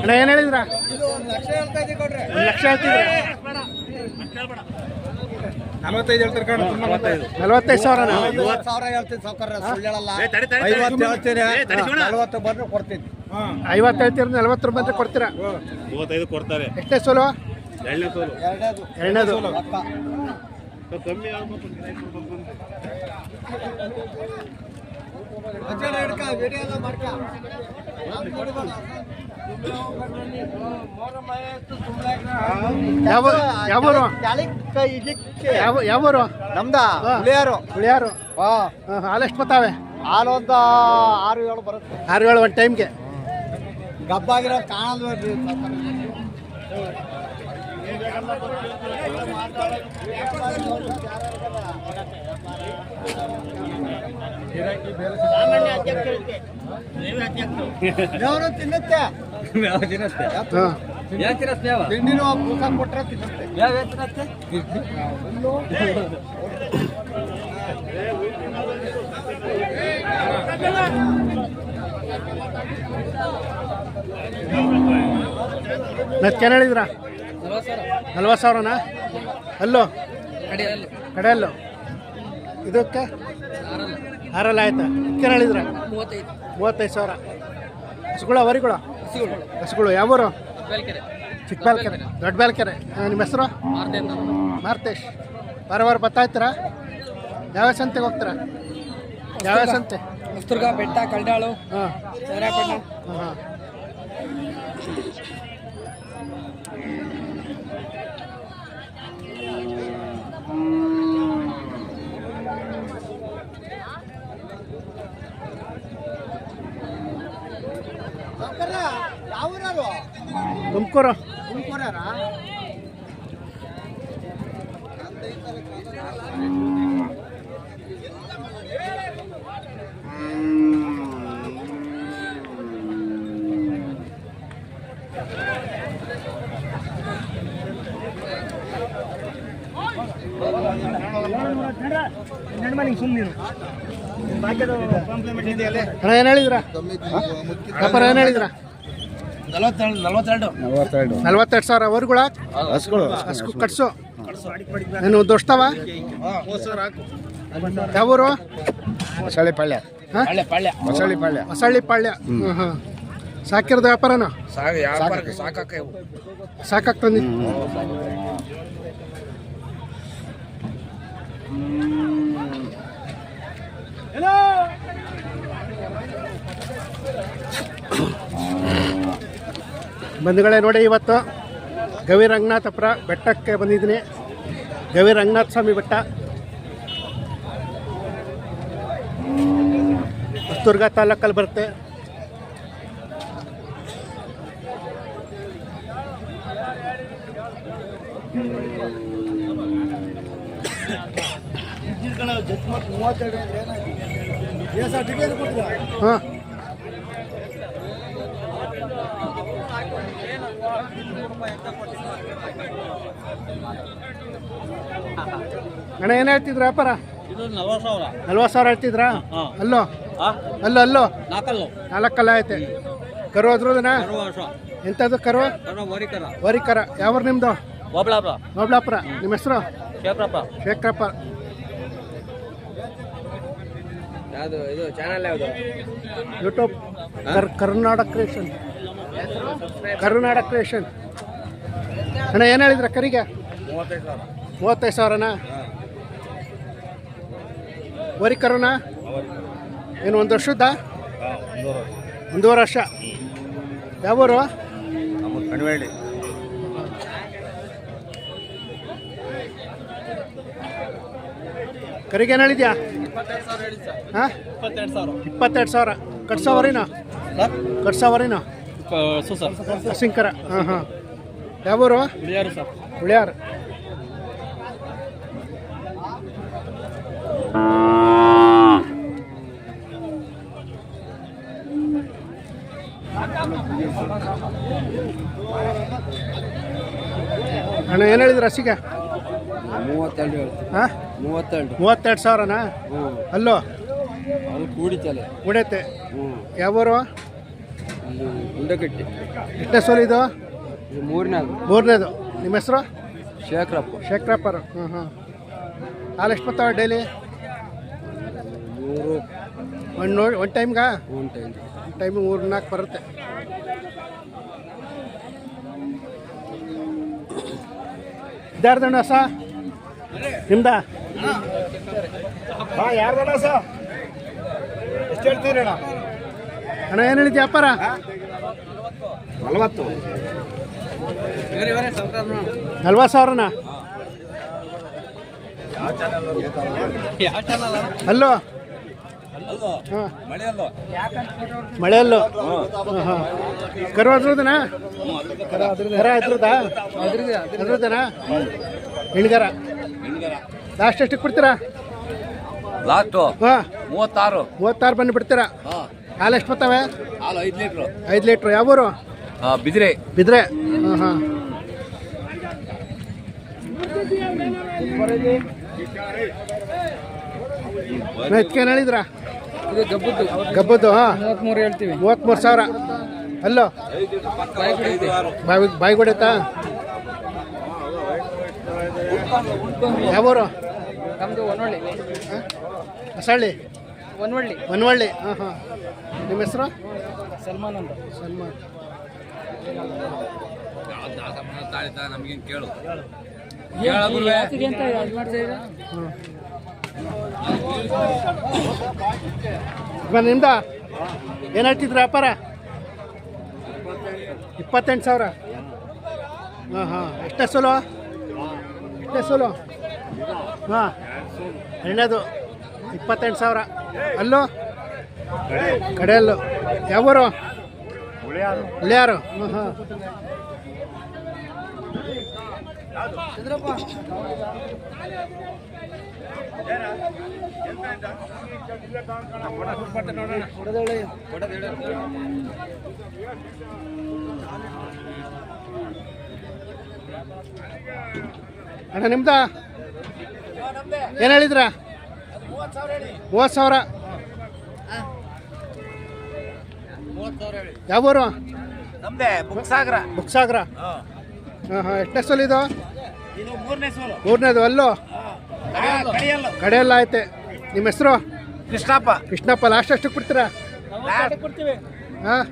ಅಣ್ಣ ಏನು ಹೇಳಿದ್ರ? ಲಕ್ಷ ಹೇಳ್ತಿದ್ರ? ನಲವತ್ತೈದು ಹೇಳ್ತಾರೆ ಕಣ? ನಲವತ್ತೈದು. ಸಾವಿರನ ಮೂವತ್ತು ಸಾವಿರ ಹೇಳ್ತೀನಿ ಸಾವುಕಾರ ಸುಳ್ಳು ಹೇಳಲ್ಲ ಐವತ್ತು ಹೇಳ್ತೀನಿ. ನಲವತ್ತು ಬಂದ್ರೆ ಕೊಡ್ತೀನಿ. ಐವತ್ತು ಹೇಳ್ತೀರ ನಲವತ್ತು ಬಂದ್ರೆ ಕೊಡ್ತೀರಾ? ಮೂವತ್ತೈದು ಕೊಡ್ತಾರೆ. ಎಷ್ಟೇ ಸೋಲು? ಎರಡನೇ ಸೋಲು. ಎರಡನೇದು. ಎರಡನೇದು. ಕಮ್ಮಿ ಯಾವೂರು ನಮ್ದ. ಹುಳಿಯಾರು. ಹುಳಿಯಾರು? ಹಾ. ಹಾಲು ಎಷ್ಟು ಬರ್ತಾವೆ ಹಾಲೊಂದು ಆರು ಏಳು ಬರುತ್ತೆ. ಆರು ಏಳು ಒಂದು ಟೈಮ್ಗೆ ಗಬ್ಬಾಗಿರೋ ಕಾಣಲ್ ನೋಡ್ರಿ ದೇವ್ರು ತಿನ್ನುತ್ತೆ? ಯಾವ ತಿಂಡಿನೂ ಕೂಸ ಕೊಟ್ರೆ ತಿನ್ನುತ್ತೆ. ಮತ್ತೆ ಏನು ಹೇಳಿದ್ರ? ನಲ್ವತ್ತು ಸಾವಿರನಾ? ಅಲ್ಲೋ? ಕಡೆಯಲ್ಲು? ಇದಕ್ಕೆ? ಆರಲ್ಲ ಆಯ್ತಾ? ಏನು ಹೇಳಿದ್ರ ಮೂವತ್ತೈದು ಸಾವಿರ. ಹಸುಗಳ ವರಿಗಳು ಹಸುಗಳು. ಯಾವೂರು ಚಿಕ್ಕ ಬ್ಯಾಲ್ಕೆರೆ ದೊಡ್ಡ ಬ್ಯಾಲ್ಕೆರೆ ಆ, ನಿಮ್ಮ ಹೆಸರು? ಮಾರ್ತೇಶ್. ವಾರ ವಾರ ಬರ್ತಾಯ್ತೀರಾ ಯಾವ್ಯಾವ ಯಾವ ಸಂತೆಗೆ ಹೋಗ್ತೀರಾ? ಯಾವ ಸಂತೆ? ಹೊಸದುರ್ಗ ಬೆಟ್ಟ ಕಲ್ಡಾಳು. ಹಾಂ ಹಾಂ. ತುಮಕೂರು. ಅಣ್ಣ ಏನು ಹೇಳಿದ್ರ? ವ್ಯಾಪಾರ ಏನು ಹೇಳಿದ್ರ? ನಲವತ್ತೆರಡು ನಲ್ವತ್ತೆರಡು. ಸಾವಿರ ಅವರುಗಳ? ಹಸ್ಗಳು. ಹಸ್ಕು ಕಟ್ಸು. ಏನು ದೋಸ್ತವ? ಯಾವೂರು? ಹೊಸಳ್ಳಿ ಪಾಳ್ಯ. ಹಾಂ? ಮಸಾಲೆ ಪಾಳ್ಯ. ಹೊಸಳ್ಳಿ ಪಾಳ್ಯ. ಹ್ಞೂ ಹಾಂ ಸಾಕಿರೋದು ವ್ಯಾಪಾರನ? ಸಾಕಾಗ್ತಂದಿ ಬಂಧುಗಳೇ ನೋಡಿ ಇವತ್ತು ಗವಿ ರಂಗನಾಥಪುರ ಬೆಟ್ಟಕ್ಕೆ ಬಂದಿದ್ದೀನಿ. ಗವಿ ರಂಗನಾಥ ಸ್ವಾಮಿ ಬೆಟ್ಟ. ಹೊಸದುರ್ಗ ತಾಲೂಕಲ್ಲಿ ಬರುತ್ತೆ. ಹಾಂ. ಅಣ್ಣ ಏನು ಹೇಳ್ತಿದ್ರ ವ್ಯಾಪಾರ? ಇದು ನಲ್ವತ್ತು ಸಾವಿರ. ಹೇಳ್ತಿದ್ರ. ಅಲ್ಲೋ? ಅಲ್ಲೋ ಅಲ್ಲೋ? ನಾಲ್ಕಲ್ಲು. ಐತೆ. ಕರು ಅದ್ರದನ ಎಂಥದ್ದು ಕರು? ವರಿಕರ. ಯಾವ ನಿಮ್ಮದು ಒಬ್ಳಾಬ್ಳ ನೋಬ್ಲಾಪುರ ನಿಮ್ಮ ಹೆಸರು? ಶೇಖರಪ್ಪ. ಶೇಖರಪ್ಪ. ಯಾವುದು ಇದು ಚಾನಲ್ ಯಾವುದು? ಯೂಟ್ಯೂಬ್ ಕರ್ ಕರ್ನಾಟಕ ಕ್ರಿಯೇಷನ್ ಕರ್ನಾಟಕ ಕ್ರಿಯೇಷನ್ ಅಣ್ಣ ಏನು ಹೇಳಿದ್ರ ಕರಿಗೆ? ಮೂವತ್ತೈದು ಸಾವಿರ. ಮೂವತ್ತೈದು ಸಾವಿರನ? ವರಿ ಕರುನ? ಏನು ಒಂದು ವರ್ಷದ ಒಂದೂವರೆ ವರ್ಷ. ಯಾವೂರು ಕರಿಗೆ ಏನು ಹೇಳಿದ್ಯಾ? ಹಾಂ? ಇಪ್ಪತ್ತೆರಡು ಸಾವಿರ. ಇಪ್ಪತ್ತೆರಡು ಸಾವಿರ. ಕಟ್ಸೋವರಿನ ಕಟ್ಸೋವರಿನ ಸೊ ಸರ್. ಹಸಿಂಕರ ಹಾಂ ಹಾಂ. ಯಾವೂರು? ಉಳಿಯಾರು ಸರ್. ಅಣ್ಣ ಏನು ಹೇಳಿದ್ರು ಹಸಿಗೆ ಮೂವತ್ತೆರಡು ಹಾಂ? ಮೂವತ್ತೆರಡು. ಮೂವತ್ತೆರಡು ಸಾವಿರನಾ? ಅಲ್ಲೋ? ಅಲ್ಲಿ ಕೂಡಿತಲೆ. ಕೂಡೈತೆ ಹ್ಞೂ ಯಾವೂರು? ಇಲ್ಲಿ ಗುಂಡಗಟ್ಟಿ ಎಷ್ಟನೇ ಸೋಲು ಇದು? ಇದು ಮೂರನೇದು. ಮೂರನೇದು. ನಿಮ್ಮ ಹೆಸರು? ಶೇಖರಪ್ಪ. ಶೇಖರಪ್ಪರು. ಹ್ಞೂ ಹ್ಞೂ ಹಾಲು ಎಷ್ಟು ಬರ್ತಾವೆ ಡೈಲಿ? ಮೂರು. ಒಂದು ನೋಡಿ ಒಂದು ಟೈಮ್ಗಾ? ಒಂದು ಟೈಮ್. ಒಂದು ಟೈಮಿಗೆ ಮೂರು ನಾಲ್ಕು ಬರುತ್ತೆ. ಇದಾರ್ದಣ್ಣ ಸ? ನಿಮ್ದ? ಹಾಂ ಯಾರ್ದಣ್ಣ ಸರ್ ಎಷ್ಟು ಹೇಳ್ತೀರಿ ಅಣ್ಣ ಏನ್ ಹೇಳಿದ್ದೆ ವ್ಯಾಪಾರ ನಲ್ವತ್ ನಲ್ವತ್ತು ಸಾವಿರನ? ಅಲ್ಲೋ? ಮಳೆ ಮಳೆಯಲ್ಲೋ? ಹಾಂ ಹಾಂ. ಕರು ಅದ್ರದನಾ ಕರ ಅದ್ರದಾ ಅದ್ರದನಾ ಹೆಣ್ಗರ. ಲಾಸ್ಟ್ ಎಷ್ಟಕ್ಕೆ ಬಿಡ್ತೀರಾ ಲಾಸ್ಟು? ಹಾಂ. ಮೂವತ್ತಾರು. ಮೂವತ್ತಾರು ಬಂದು ಬಿಡ್ತೀರಾ ಹಾಲು ಎಷ್ಟು ಬರ್ತವೆ? ಹಾಲು ಐದು ಲೀಟ್ರು. ಐದು ಲೀಟ್ರು. ಯಾವೂರು? ಬಿದಿರೆ. ಬಿದ್ರೆ. ಹಾಂ ಹಾಂ ಎತ್ಕೇನು ಹೇಳಿದ್ರ ಇದು ಗಬ್ಬದ್ದು. ಗಬ್ಬದ್ದು ಹಾಂ. ಮೂವತ್ತ್ಮೂರು ಹೇಳ್ತೀವಿ. ಮೂವತ್ತ್ಮೂರು ಸಾವಿರ. ಅಲ್ಲೋ? ಬಾಯಿ ಬಾಯಿ ಕೊಡೈತಾ ಯಾವೂರು? ನಮ್ಮದು ಒನವಳ್ಳಿ ಹೊಸಳ್ಳಿ? ಒನವಳ್ಳಿ ಒನ್ವಳ್ಳಿ ಹಾಂ ಹಾಂ. ನಿಮ್ಮ ಹೆಸರು? ಸಲ್ಮಾನ್ ಅಂತ. ಸಲ್ಮಾನ್. ನಮಗೇನು ಕೇಳು ಯಾತಿಗೆ ಅಂತ ಇದು ಮಾಡ್ತಾ ಇದ್ದೀರಾ? ಇವಾಗ ನಿಮ್ದ? ಏನು ಹೇಳ್ತಿದ್ರ ವ್ಯಾಪಾರ? ಇಪ್ಪತ್ತೆಂಟು ಸಾವಿರ. ಹಾಂ ಹಾಂ. ಎಷ್ಟೇ ಸೋಲು? ಎಷ್ಟೇ ಸೋಲು? ಹಾಂ. ಎರಡನೇದು ಇಪ್ಪತ್ತೆಂಟು ಸಾವಿರ. ಅಲ್ಲೋ? ಕಡೆ ಅಲ್ಲೋ? ಉಳಿಯಾರು ಹ್ಞೂ ಅಣ್ಣ ನಿಮ್ದ? ಏನು ಹೇಳಿದ್ರ? ಮೂವತ್ತು ಸಾವಿರ ಯಾವ ಊರು? ಬುಕ್ಸಾಗ್ರ ಬುಕ್ಸಾಗರ ಹಾಂ. ಹಾಂ ಎಷ್ಟನೇ ಸೋಲು ಇದು? ಮೂರನೇದು ಅಲ್ಲೋ? ಕಡಿಯಲ್ಲ ಐತೆ ನಿಮ್ಮ ಹೆಸರು? ಕೃಷ್ಣಪ್ಪ. ಕೃಷ್ಣಪ್ಪ ಲಾಸ್ಟ್ ಅಷ್ಟಕ್ಕೆ ಬಿಡ್ತೀರಾ? ಹಾಂ.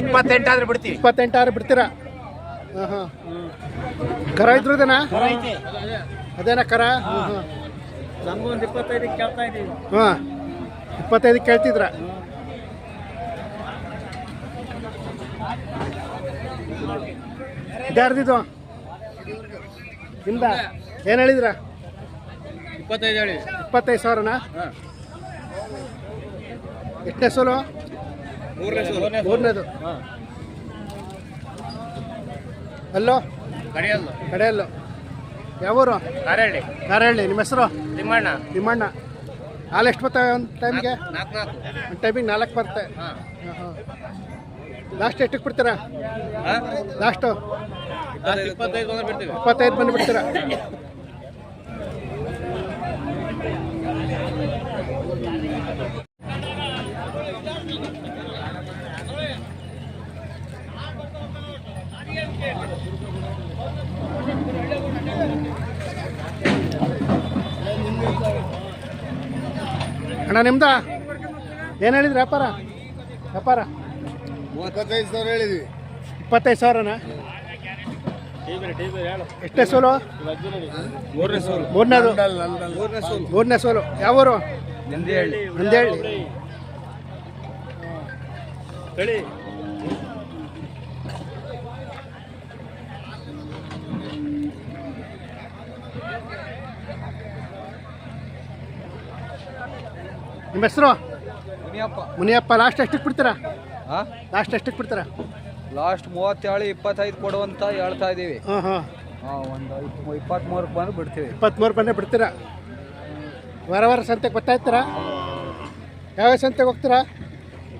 ಇಪ್ಪತ್ತೆಂಟಾದ್ರೆ ಬಿಡ್ತೀವಿ. ಇಪ್ಪತ್ತೆಂಟಾದ್ರೆ ಬಿಡ್ತೀರಾ? ಹಾಂ ಹಾಂ. ಕರ ಇದ್ರದೇನಾ? ಅದೇನಾ ಕರ? ಹಾಂ ಹಾಂ. ಇಪ್ಪತ್ತೈದಕ್ಕೆ ಕೇಳ್ತಾ ಇದ್ದೀವಿ ಹಾಂ ಇಪ್ಪತ್ತೈದಕ್ಕೆ ಕೇಳ್ತಿದ್ರ? ಯಾರ್ದಿದ್ವ ನಿಮ್ದ? ಏನು ಹೇಳಿದ್ರ? ಇಪ್ಪತ್ತೈದು ಹೇಳಿ. ಇಪ್ಪತ್ತೈದು ಸಾವಿರನಾ? ಎಷ್ಟನೇ ಸೋಲು? ಮೂರನೇದು. ಅಲ್ಲೋ? ಕಡೆಯಲ್ಲೋ. ಕಡೆಯಲ್ಲೋ. ಯಾವೂರು? ಕಾರಹಳ್ಳಿ ನಾರಾಯಣಿ ನಿಮ್ಮ ಹೆಸರು? ನಿಮ್ಮಣ್ಣ ನಿಮ್ಮಣ್ಣ ಹಾಲು ಎಷ್ಟು ಬರ್ತವೆ ಒಂದು ಟೈಮ್ಗೆ? ನಾಲ್ಕು ನಾಲ್ಕು. ಒಂದು ಟೈಮಿಗೆ ನಾಲ್ಕು ಬರುತ್ತೆ ಲಾಸ್ಟ್ ಎಷ್ಟಕ್ಕೆ ಬಿಡ್ತೀರಾ? ಲಾಸ್ಟು? ಇಪ್ಪತ್ತೈದು ಬಂದು ಬಿಡ್ತೀವಿ. ಇಪ್ಪತ್ತೈದು ಬಂದು ಬಿಡ್ತೀರಾ? ಅಣ್ಣ ನಿಮ್ದ? ಏನು ಹೇಳಿದ್ರಿ ವ್ಯಾಪಾರ? ವ್ಯಾಪಾರ? ಇಪ್ಪತ್ತೈದು ಸಾವಿರ ಹೇಳಿದ್ವಿ. ಇಪ್ಪತ್ತೈದು ಸಾವಿರನಾ? ಎಷ್ಟೇ ಸೋಲು? ಮೂರನೇ ಸೋಲು. ಮೂರನೇದು? ಮೂರನೇ ಸೋಲು. ಮೂರನೇ ಸೋಲು. ಹೇಳಿ ನಂದಿಹಳ್ಳಿ. ನಿಮ್ಮ ಹೆಸರು? ಮುನಿಯಪ್ಪ. ಮುನಿಯಪ್ಪ ಲಾಸ್ಟ್ ಎಷ್ಟಕ್ಕೆ ಬಿಡ್ತೀರಾ? ಹಾಂ ಲಾಸ್ಟ್ ಎಷ್ಟಕ್ಕೆ ಬಿಡ್ತೀರಾ? ಲಾಸ್ಟ್ ಮೂವತ್ತೇಳು ಇಪ್ಪತ್ತೈದು ಕೊಡುವಂತ ಹೇಳ್ತಾ ಇದ್ದೀವಿ. ಹಾಂ ಹಾಂ. ಹಾಂ ಒಂದು ಇಪ್ಪತ್ತ್ಮೂರಕ್ಕೆ ಬಂದು ಬಿಡ್ತೀವಿ. ಇಪ್ಪತ್ತ್ಮೂರು ಬಂದೇ ಬಿಡ್ತೀರಾ? ವಾರ ವಾರ ಸಂತೆಗೆ ಬರ್ತಾ ಇರ್ತೀರಾ? ಯಾವ ಸಂತೆಗೆ ಹೋಗ್ತೀರಾ?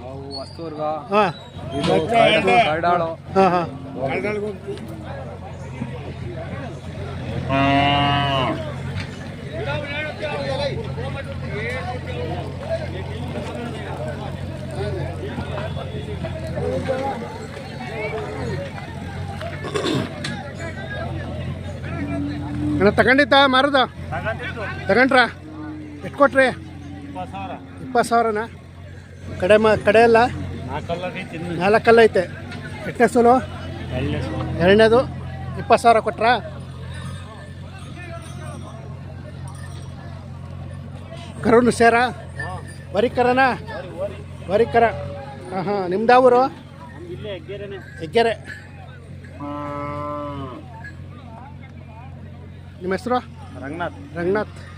ನಾವು ವಸ್ತೂರ್ಗ ಹಾಂ. ಇದು ಕರಡಾಳು ಹಾಂ ಹಾಂ. ಅಣ್ಣ ತಗೊಂಡಿದ್ದ ಮಾರದ? ತಗೊಂಡ್ರ? ಎಷ್ಟು ಕೊಟ್ರಿ ಇಪ್ಪತ್ತು ಸಾವಿರನ? ಕಡೆ ಮ ಕಡೆ ಅಲ್ಲ? ನಾಲ್ಕಲ್ಲ ಐತೆ. ಎಷ್ಟನೇ ಸೋಲು? ಎರಡನೇದು. ಇಪ್ಪತ್ತು ಸಾವಿರ ಕೊಟ್ರಾ? ಕರುನು? ಸೇರ ವರಿಕರನ ವರಿಕರ ಹಾಂ ಹಾಂ ನಿಮ್ದು ಊರು ಹೆಗ್ಗೆರೆ. ನಿಮ್ಮ ಹೆಸರು? ರಂಗನಾಥ್. ರಂಗನಾಥ್.